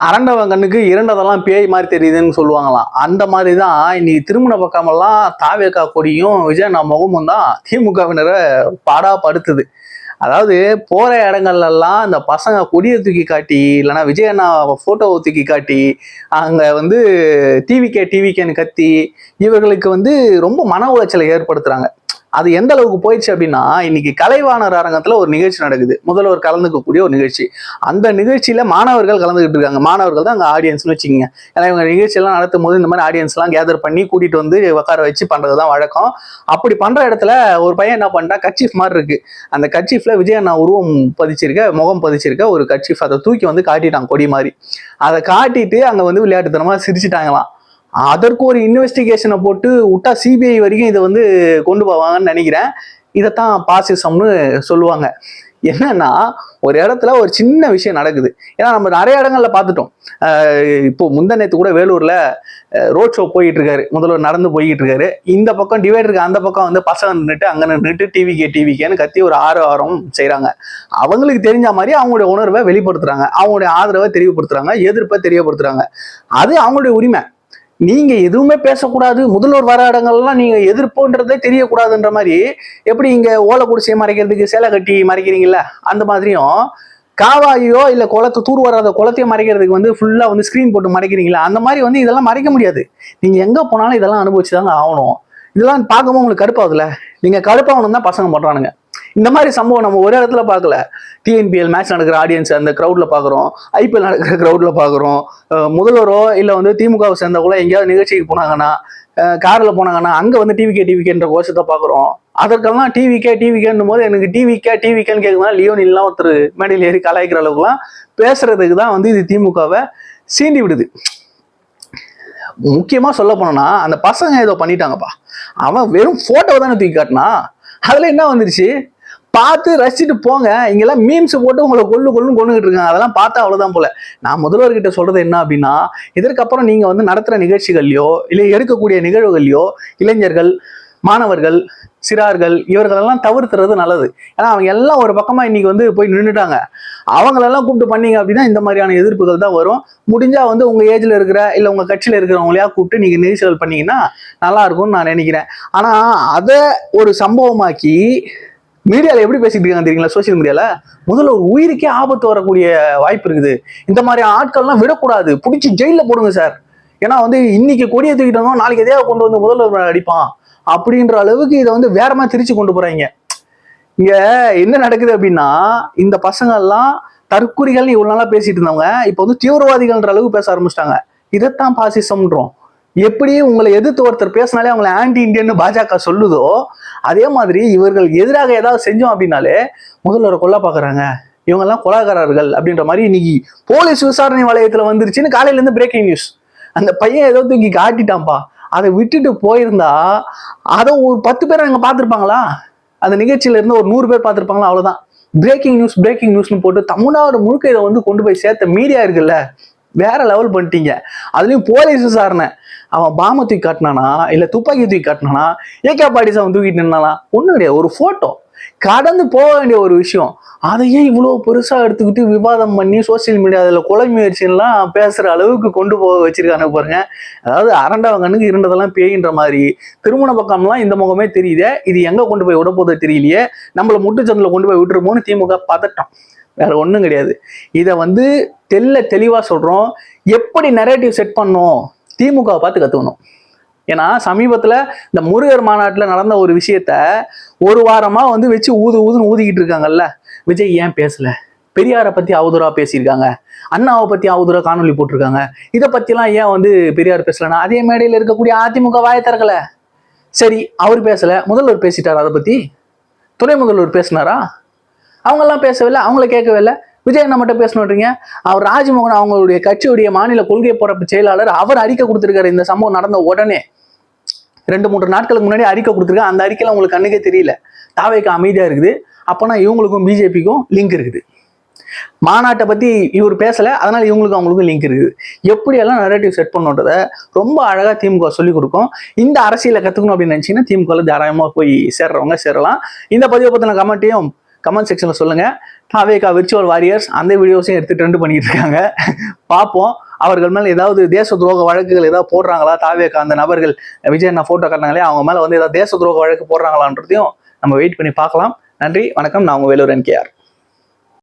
அரண்டவன் கண்ணுக்கு இரண்டதெல்லாம் பேய் மாதிரி தெரியுதுன்னு சொல்லுவாங்களாம். அந்த மாதிரி தான் இன்னைக்கு திருமண பக்கமெல்லாம் தாவேக்கா கொடியும் விஜயண்ணா முகமும் தான் திமுகவினரை பாடா படுத்துது. அதாவது போகிற இடங்கள்லாம் இந்த பசங்க கொடியை தூக்கி காட்டி இல்லைன்னா விஜயண்ணா ஃபோட்டோவை தூக்கி காட்டி அங்கே வந்து டிவிகே டிவிகேன்னு கத்தி இவர்களுக்கு வந்து ரொம்ப மன உளைச்சலை ஏற்படுத்துகிறாங்க அது எந்த அளவுக்கு போயிடுச்சு அப்படின்னா இன்னைக்கு கலைவாணர் அரங்கத்தில் ஒரு நிகழ்ச்சி நடக்குது. முதல்வர் கலந்துக்கக்கூடிய ஒரு நிகழ்ச்சி. அந்த நிகழ்ச்சியில் மாணவர்கள் கலந்துக்கிட்டு இருக்காங்க. மாணவர்கள் தான் அங்கே ஆடியன்ஸ்னு வச்சுக்கோங்க. ஏன்னா இவங்க நிகழ்ச்சியெல்லாம் நடத்தும் போது இந்த மாதிரி ஆடியன்ஸ்லாம் கேதர் பண்ணி கூட்டிகிட்டு வந்து உட்கார வச்சு பண்ணுறது தான் வழக்கம். அப்படி பண்ணுற இடத்துல ஒரு பையன் என்ன பண்ணிட்டா கட்சிஃப் மாதிரி இருக்கு. அந்த கட்சிஃபில் விஜய் அண்ணா உருவம் பதிச்சிருக்க முகம் பதிச்சிருக்க ஒரு கட்சிஃப் அதை தூக்கி வந்து காட்டிட்டான் கொடி மாதிரி. அதை காட்டிட்டு அங்கே வந்து விளையாட்டுத்தனமாக சிரிச்சிட்டாங்களாம். அதற்கு ஒரு இன்வெஸ்டிகேஷனை போட்டு விட்டா சிபிஐ வரைக்கும் இதை வந்து கொண்டு போவாங்கன்னு நினைக்கிறேன். இதைத்தான் பாசிசம்னு சொல்லுவாங்க. என்னன்னா ஒரு இடத்துல ஒரு சின்ன விஷயம் நடக்குது. ஏன்னா நம்ம நிறைய இடங்கள்ல பார்த்துட்டோம். இப்போ முந்தா கூட வேலூர்ல ரோட் ஷோ போயிட்டு இருக்காரு முதல்வர் நடந்து போய்கிட்டு இருக்காரு இந்த பக்கம் டிவைடருக்கு அந்த பக்கம் வந்து பசங்க நின்றுட்டு அங்கே நின்றுட்டு டிவிகே டிவிகேன்னு கத்தி ஒரு ஆறு ஆரம் செய்கிறாங்க அவங்களுக்கு தெரிஞ்ச மாதிரி அவங்களுடைய உணர்வை வெளிப்படுத்துறாங்க. அவங்களுடைய ஆதரவை தெரியப்படுத்துறாங்க எதிர்ப்பை தெரியப்படுத்துறாங்க அது அவங்களுடைய உரிமை. நீங்க எதுவுமே பேசக்கூடாது. முதல்வர் வர இடங்கள்லாம் நீங்க எதிர்ப்புன்றதே தெரியக்கூடாதுன்ற மாதிரி எப்படி இங்க ஓலை குடிசையை மறைக்கிறதுக்கு சேலை கட்டி மறைக்கிறீங்கல்ல? அந்த மாதிரியும் காவாயோ இல்ல குளத்தை தூர் வராத குளத்தையும் மறைக்கிறதுக்கு வந்து ஃபுல்லா வந்து ஸ்கிரீன் போட்டு மறைக்கிறீங்களா அந்த மாதிரி வந்து இதெல்லாம் மறைக்க முடியாது. நீங்க எங்க போனாலும் இதெல்லாம் அனுபவிச்சுதாங்க ஆகணும். இதெல்லாம் பார்க்கும்போது உங்களுக்கு கடுப்பாகுதுல நீங்க கடுப்பாகணும் தான் பசங்க பண்றானுங்க. இந்த மாதிரி சம்பவம் நம்ம ஒரு இடத்துல பார்க்கல. டிஎன்பிஎல் மேட்ச் நடக்கிற ஆடியன்ஸ் அந்த க்ரௌட்ல பார்க்குறோம். ஐபிஎல் நடக்கிற க்ரௌட்ல பார்க்குறோம். முதல்வரோ இல்லை வந்து திமுகவை சேர்ந்தவங்களோ எங்கேயாவது நிகழ்ச்சிக்கு போனாங்கன்னா காரில் போனாங்கன்னா அங்கே வந்து டிவிகே டிவிகேன்ற கோஷத்தை பார்க்குறோம். அதற்கெல்லாம் டிவிகே டிவிகேன்னும் போது எனக்கு டிவிகே டிவிகேன்னு கேட்கும்போது லியோன் ஒருத்தர் மேடையில் ஏறி கலாய்க்கிற அளவுக்குலாம் பேசுறதுக்கு தான் வந்து இது திமுகவை சீண்டி விடுது. முக்கியமா சொல்ல போனோம்னா அந்த பசங்க ஏதோ பண்ணிட்டாங்கப்பா. அவன் வெறும் போட்டோவை தானே தூக்கி காட்டினா அதுல என்ன வந்துருச்சு? பார்த்து ரசிச்சுட்டு போங்க. இங்கெல்லாம் மீம்ஸ் போட்டு உங்களை கொள்ளு கொள்ளுன்னு கொண்டுகிட்டு இருக்காங்க. அதெல்லாம் பார்த்தா அவ்வளோதான் போல. நான் முதல்வர்கிட்ட சொல்றது என்ன அப்படின்னா இதற்கப்புறம் நீங்க வந்து நடத்துகிற நிகழ்ச்சிகள்லையோ இல்லை எடுக்கக்கூடிய நிகழ்வுகள்லையோ இளைஞர்கள் மாணவர்கள் சிறார்கள் இவர்களெல்லாம் தவிர்த்துறது நல்லது. ஏன்னா அவங்க எல்லாம் ஒரு பக்கமாக இன்னைக்கு வந்து போய் நின்றுட்டாங்க அவங்களெல்லாம் கூப்பிட்டு பண்ணீங்க அப்படின்னா இந்த மாதிரியான எதிர்ப்புகள் தான் வரும். முடிஞ்சால் வந்து உங்கள் ஏஜில் இருக்கிற இல்லை உங்கள் கட்சியில் இருக்கிறவங்களையா கூப்பிட்டு நீங்கள் நெரிசல் பண்ணீங்கன்னா நல்லா இருக்கும்னு நான் நினைக்கிறேன். ஆனால் அதை ஒரு சம்பவமாக்கி மீடியாவில் எப்படி பேசிட்டு இருக்காங்க தெரியுங்களா? சோசியல் மீடியால முதல்ல ஒரு உயிருக்கே ஆபத்து வரக்கூடிய வாய்ப்பு இருக்குது. இந்த மாதிரி ஆட்கள்லாம் விடக்கூடாது. பிடிச்சி ஜெயிலில் போடுங்க சார் ஏன்னா வந்து இன்னைக்கு கொடியை தூக்கிட்டு வந்தோம் நாளைக்கு எதையா கொண்டு வந்து முதல்வர் அடிப்பான். அப்படின்ற அளவுக்கு இதை வந்து வேற மாதிரி திரிச்சு கொண்டு போறாங்க. இங்க என்ன நடக்குது அப்படின்னா இந்த பசங்க எல்லாம் தற்குறிகள் இவ்வளவு நாளா பேசிட்டு இருந்தவங்க இப்போ வந்து தீவிரவாதிகள்ன்ற அளவுக்கு பேச ஆரம்பிச்சிட்டாங்க. இதைத்தான் பாசிசம்ன்றோம் எப்படி உங்களை எதிர்த்து ஒருத்தர் பேசினாலே அவங்களை ஆன்டி இந்தியன்னு பாஜக சொல்லுதோ அதே மாதிரி இவர்கள் எதிராக ஏதாவது செஞ்சோம் அப்படின்னாலே முதல்வரை கொல்ல பாக்குறாங்க இவங்கெல்லாம் கொலாகாரர்கள் அப்படின்ற மாதிரி இன்னைக்கு போலீஸ் விசாரணை வளையத்துல வந்துருச்சுன்னு காலையில இருந்து பிரேக்கிங் நியூஸ் அந்த பையன் ஏதோ தூக்கி காட்டிட்டான்ப்பா. அதை விட்டுட்டு போயிருந்தா அதை ஒரு பத்து பேர் அங்க பார்த்துருப்பாங்களா? அந்த நிகழ்ச்சியில இருந்து ஒரு நூறு பேர் பார்த்துருப்பாங்களா? அவ்வளவுதான். பிரேக்கிங் நியூஸ் பிரேக்கிங் நியூஸ்னு போட்டு தமிழ்நாடு முழுக்க இதை வந்து கொண்டு போய் சேர்த்த மீடியா இருக்குல்ல வேற லெவல் பண்ணிட்டீங்க. அதுலயும் போலீஸ் விசாரணை. அவன் பாம தூக்கி காட்டினானா? இல்ல துப்பாக்கி தூக்கி காட்டினானா? ஏகே பாடிஸ் அவன் தூக்கிட்டு நின்னானா? ஒன்றும் கிடையாது. ஒரு போட்டோ கடந்து போக வேண்டிய ஒரு விஷயம். அதையே இவ்வளவு பெருசா எடுத்துக்கிட்டு விவாதம் பண்ணி சோசியல் மீடியாவில் கொலை முயற்சியெல்லாம் பேசுற அளவுக்கு கொண்டு போக வச்சிருக்காங்க பாருங்க. அதாவது அரண்டவன் கண்ணுக்கு இருந்ததெல்லாம் பேயின்ற மாதிரி. திருமண பக்கம்லாம் இந்த முகமே தெரியுதே. இது எங்க கொண்டு போய் விட போதோ தெரியலையே. நம்மள முட்டுச்சந்தில் கொண்டு போய் விட்டுருமோன்னு திமுக பதட்டம். வேற ஒன்றும் கிடையாது. இதை வந்து தெல்ல தெளிவாக சொல்கிறோம் எப்படி நரேட்டிவ் செட் பண்ணோம் திமுகவை பார்த்து கற்றுக்கணும் ஏன்னா சமீபத்தில் இந்த முருகர் மாநாட்டில் நடந்த ஒரு விஷயத்த ஒரு வாரமாக வந்து வச்சு ஊது ஊதுன்னு ஊதிக்கிட்டு இருக்காங்கல்ல. விஜய் ஏன் பேசலை? பெரியாரை பற்றி அவதூறாக பேசியிருக்காங்க. அண்ணாவை பற்றி அவதூறாக காணொலி போட்டிருக்காங்க. இதை பற்றிலாம் ஏன் வந்து பெரியார் பேசலன்னா அதே மேடையில் இருக்கக்கூடிய அதிமுக வாய சரி அவர் பேசலை. முதல்வர் பேசிட்டார் அதை பற்றி துணை முதல்வர் பேசினாரா? அவங்கெல்லாம் பேசவில்லை அவங்கள கேட்கவே இல்லை விஜய் என்ன மட்டும் பேசணுன்றீங்க? அவர் ராஜ்மோகன் அவங்களுடைய கட்சியுடைய மாநில கொள்கை போறப்பு செயலாளர் அவர் அறிக்கை கொடுத்துருக்காரு. இந்த சம்பவம் நடந்த உடனே ரெண்டு மூன்று நாட்களுக்கு முன்னாடி அறிக்கை கொடுத்துருக்காங்க அந்த அறிக்கையில் உங்களுக்கு கண்ணுக்கே தெரியல. தாவைக்கு அமைதியாக இருக்குது. அப்போனா இவங்களுக்கும் பிஜேபிக்கும் லிங்க் இருக்குது. மாநாட்டை பத்தி இவர் பேசல அதனால இவங்களுக்கும் அவங்களுக்கும் லிங்க் இருக்குது. எப்படியெல்லாம் நரேட்டிவ் செட் பண்ணுன்றத ரொம்ப அழகா திமுக சொல்லி கொடுக்கும். இந்த அரசியலை கத்துக்கணும் அப்படின்னு நினைச்சீங்கன்னா திமுக தாராளமா போய் சேர்றவங்க சேரலாம். இந்த பதிவை பத்தின கமெண்ட்டையும் கமெண்ட் செக்ஷனில் சொல்லுங்கள் தாவேகா விர்ச்சுவல் வாரியர்ஸ் அந்த வீடியோஸையும் எடுத்து ட்ரெண்ட் பண்ணிட்டு இருக்காங்க. பார்ப்போம். அவர்கள் மேலே ஏதாவது தேச துரோக வழக்குகள் ஏதாவது போடுறாங்களா? தாவேகா அந்த நபர்கள் விஜய் என்ன ஃபோட்டோ காட்டினாங்களே அவங்க மேலே வந்து ஏதாவது தேச துரோக வழக்கு போடுறாங்களான்றதையும் நம்ம வெயிட் பண்ணி பார்க்கலாம். நன்றி வணக்கம். நான் உங்கள் வேலூர் என்கேஆர்.